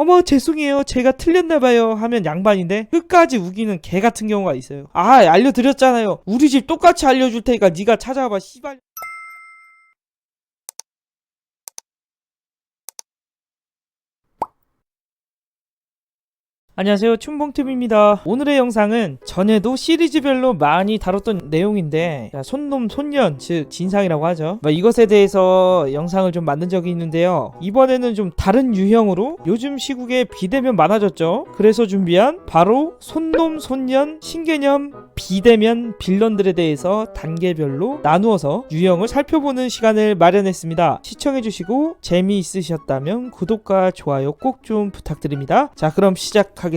어머 죄송해요. 제가 틀렸나봐요. 하면 양반인데 끝까지 우기는 개 같은 경우가 있어요. 아 알려드렸잖아요. 우리 집 똑같이 알려줄 테니까 네가 찾아와봐 씨발 안녕하세요. 춘봉TV입니다. 오늘의 영상은 전에도 시리즈별로 많이 다뤘던 내용인데 자, 손놈 손년 즉 진상이라고 하죠. 뭐 이것에 대해서 영상을 좀 만든 적이 있는데요. 이번에는 좀 다른 유형으로 요즘 시국에 비대면 많아졌죠. 그래서 준비한 바로 손놈 손년 신개념 비대면 빌런들에 대해서 단계별로 나누어서 유형을 살펴보는 시간을 마련했습니다. 시청해주시고 재미있으셨다면 구독과 좋아요 꼭 좀 부탁드립니다. 자 그럼 시작하겠습니다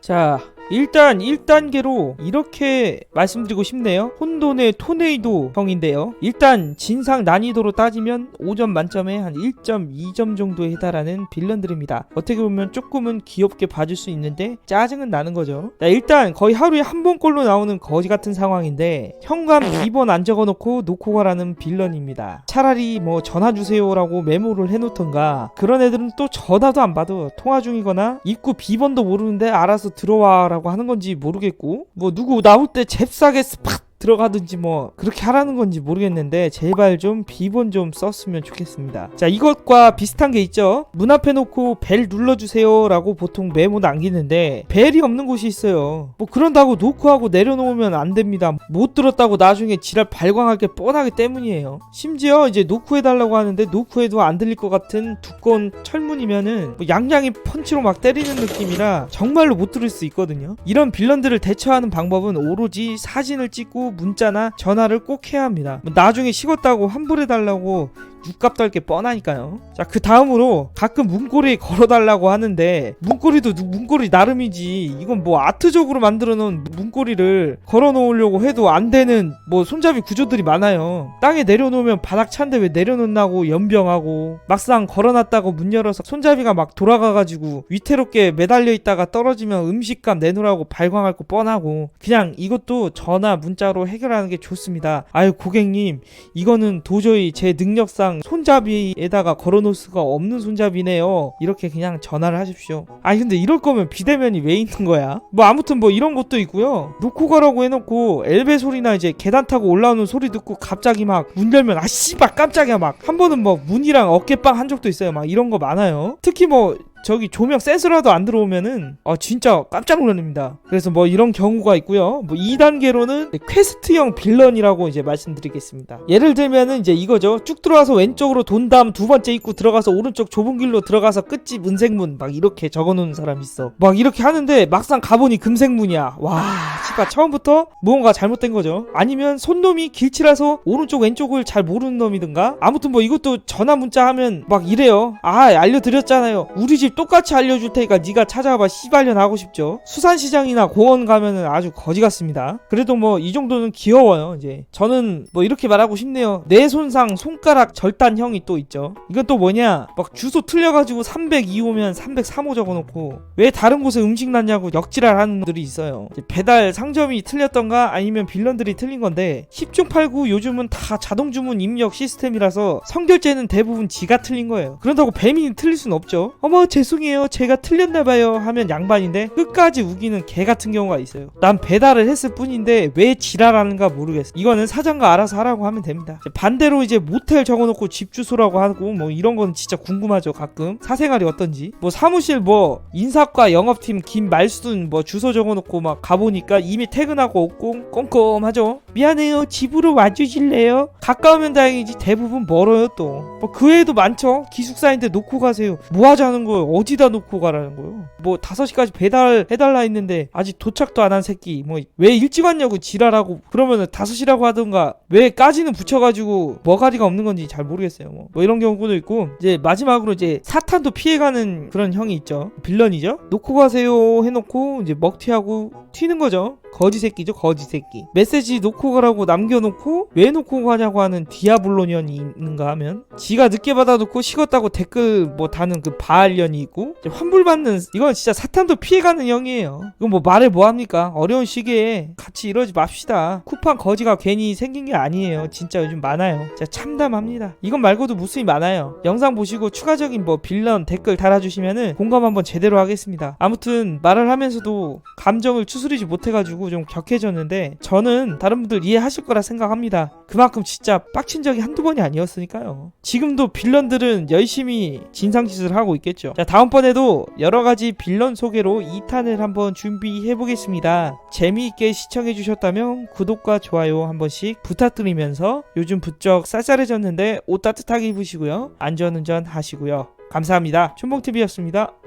자 일단 1단계로 이렇게 말씀드리고 싶네요. 혼돈의 토네이도 형인데요. 일단 진상 난이도로 따지면 5점 만점에 한 1.2점 정도에 해달하는 빌런들입니다. 어떻게 보면 조금은 귀엽게 봐줄 수 있는데 짜증은 나는 거죠. 자, 일단 거의 하루에 한 번꼴로 나오는 거지 같은 상황인데 현관 비번 안 적어놓고 놓고 가라는 빌런입니다. 차라리 뭐 전화 주세요 라고 메모를 해놓던가 그런 애들은 또 전화도 안 받아 통화 중이거나 입구 비번도 모르는데 알아서 들어와 라고 하는 건지 모르겠고 뭐 누구 나올 때 잽싸게 스팟 들어가든지 뭐 그렇게 하라는 건지 모르겠는데 제발 좀 비번 좀 썼으면 좋겠습니다. 자 이것과 비슷한 게 있죠. 문 앞에 놓고 벨 눌러주세요 라고 보통 메모 남기는데 벨이 없는 곳이 있어요. 뭐 그런다고 노크하고 내려놓으면 안 됩니다. 못 들었다고 나중에 지랄 발광할 게 뻔하기 때문이에요. 심지어 이제 노크 해달라고 하는데 노크해도 안 들릴 것 같은 두꺼운 철문이면은 뭐 양양이 펀치로 막 때리는 느낌이라 정말로 못 들을 수 있거든요. 이런 빌런들을 대처하는 방법은 오로지 사진을 찍고 문자나 전화를 꼭 해야 합니다. 뭐 나중에 식었다고 환불해달라고 육값 떨게 뻔하니까요. 자, 그 다음으로 가끔 문고리 걸어달라고 하는데 문고리도 누- 문고리 나름이지. 이건 뭐 아트적으로 만들어 놓은 문고리를 걸어 놓으려고 해도 안 되는 뭐 손잡이 구조들이 많아요. 땅에 내려놓으면 바닥 찬데 왜 내려놓는다고 연병하고 막상 걸어놨다고 문 열어서 손잡이가 막 돌아가가지고 위태롭게 매달려 있다가 떨어지면 음식값 내놓으라고 발광할 거 뻔하고 그냥 이것도 전화 문자로 해결하는 게 좋습니다. 아유 고객님 이거는 도저히 제 능력상 손잡이에다가 걸어놓을 수가 없는 손잡이네요. 이렇게 그냥 전화를 하십시오. 아니 근데 이럴 거면 비대면이 왜 있는 거야? 뭐 아무튼 뭐 이런 것도 있고요. 놓고 가라고 해놓고 엘베 소리나 이제 계단 타고 올라오는 소리 듣고 갑자기 막 문 열면 아 씨발 깜짝이야 막 한 번은 뭐 문이랑 어깨빵 한 적도 있어요. 막 이런 거 많아요. 특히 뭐 저기 조명 센스라도 안 들어오면은 아 진짜 깜짝 놀랍니다. 그래서 뭐 이런 경우가 있고요. 뭐 2단계로는 퀘스트형 빌런이라고 이제 말씀드리겠습니다. 예를 들면은 이제 이거죠. 쭉 들어와서 왼쪽으로 돈 다음 두 번째 입구 들어가서 오른쪽 좁은 길로 들어가서 끝집 은색문 막 이렇게 적어놓은 사람 있어. 막 이렇게 하는데 막상 가보니 금색문이야. 와, 씨발 처음부터 무언가 잘못된 거죠. 아니면 손놈이 길치라서 오른쪽 왼쪽을 잘 모르는 놈이든가. 아무튼 뭐 이것도 전화 문자 하면 막 이래요. 아 알려드렸잖아요. 우리 집 똑같이 알려줄 테니까 네가 찾아와봐 씨발년 하고 싶죠. 수산시장이나 공원 가면은 아주 거지 같습니다. 그래도 뭐 이 정도는 귀여워요. 이제 저는 뭐 이렇게 말하고 싶네요. 내 손상 손가락 절단형이 또 있죠. 이건 또 뭐냐? 막 주소 틀려가지고 302호면 303호 적어놓고 왜 다른 곳에 음식 났냐고 역지랄하는 분들이 있어요. 배달 상점이 틀렸던가 아니면 빌런들이 틀린 건데 10중 8구 요즘은 다 자동 주문 입력 시스템이라서 성결제는 대부분 지가 틀린 거예요. 그런다고 배민이 틀릴 순 없죠. 어머 죄송해요 제가 틀렸나봐요 하면 양반인데 끝까지 우기는 개 같은 경우가 있어요. 난 배달을 했을 뿐인데 왜 지랄하는가 모르겠어. 이거는 사장과 알아서 하라고 하면 됩니다. 반대로 이제 모텔 적어놓고 집 주소라고 하고 뭐 이런 건 진짜 궁금하죠 가끔 사생활이 어떤지 뭐 사무실 뭐 인사과 영업팀 김말순 뭐 주소 적어놓고 막 가보니까 이미 퇴근하고 없고 꼼꼼하죠. 미안해요 집으로 와주실래요? 가까우면 다행이지 대부분 멀어요 또. 뭐 그 외에도 많죠. 기숙사인데 놓고 가세요. 뭐 하자는 거예요? 어디다 놓고 가라는 거예요? 뭐 5시까지 배달 해달라 했는데 아직 도착도 안 한 새끼 뭐 왜 일찍 왔냐고 지랄하고 그러면은 5시라고 하던가 왜까지는 붙여가지고 머가리가 없는 건지 잘 모르겠어요. 뭐, 뭐 이런 경우도 있고 이제 마지막으로 이제 사탄도 피해가는 그런 형이 있죠. 빌런이죠. 놓고 가세요 해놓고 이제 먹튀하고 튀는 거죠. 거지 새끼죠 거지 새끼 메시지 놓고 가라고 남겨놓고 왜 놓고 가냐고 하는 디아블로년이 있는가 하면 지가 늦게 받아놓고 식었다고 댓글 뭐 다는 그 바알년이 이제 환불받는 이건 진짜 사탄도 피해가는 형이에요. 이건 뭐 말을 뭐합니까? 어려운 시기에 같이 이러지 맙시다. 쿠팡 거지가 괜히 생긴 게 아니에요. 진짜 요즘 많아요. 진짜 참담합니다. 이건 말고도 무수히 많아요. 영상 보시고 추가적인 뭐 빌런 댓글 달아주시면은 공감 한번 제대로 하겠습니다. 아무튼 말을 하면서도 감정을 추스리지 못해가지고 좀 격해졌는데 저는 다른 분들 이해하실 거라 생각합니다. 그만큼 진짜 빡친 적이 한두 번이 아니었으니까요. 지금도 빌런들은 열심히 진상짓을 하고 있겠죠. 자 다음번에도 여러가지 빌런 소개로 2탄을 한번 준비해 보겠습니다. 재미있게 시청해 주셨다면 구독과 좋아요 한 번씩 부탁드리면서 요즘 부쩍 쌀쌀해졌는데 옷 따뜻하게 입으시고요. 안전운전 하시고요. 감사합니다. 춘봉TV였습니다